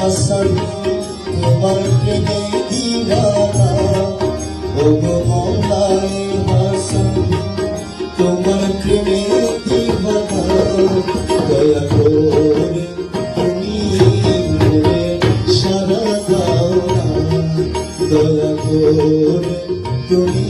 হাসান, তোমার প্রেমে দিওয়ানা ও গো মৌলায় হাসান, তোমার প্রেমে দিওয়ানা দয়া করে তুমি মোরে সারা দাও দয়া করে তুমি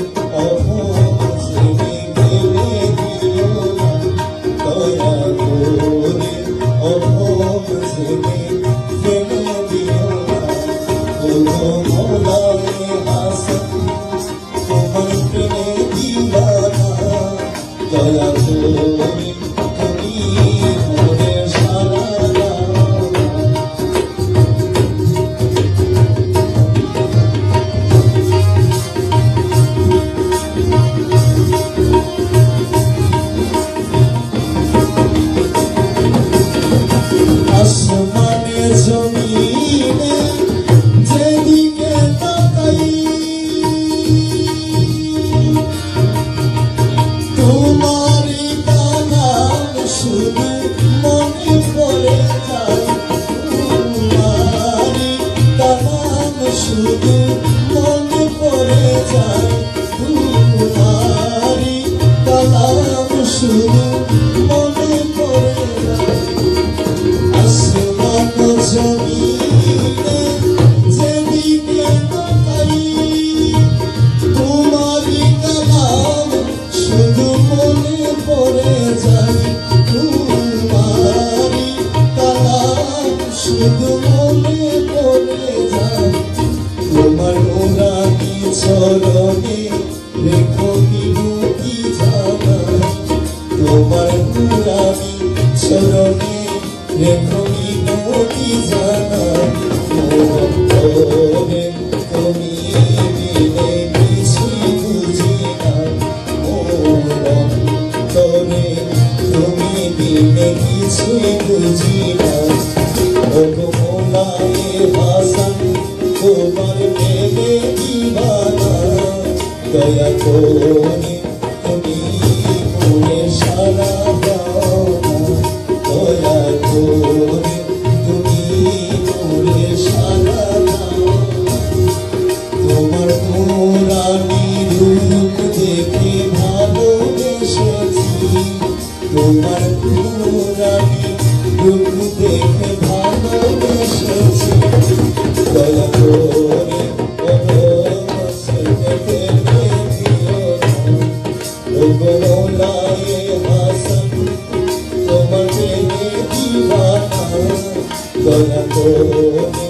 আমি কিছুই বুঝি না ভাষণ তোমার প্রেমে দিবানা দয়া করে তুমি মনে সারা দাও দয়া করে তুমি মনে সারা দাও তোমার পুরানি রূপ দেখে ভালোবেসেছি তোমার Oh,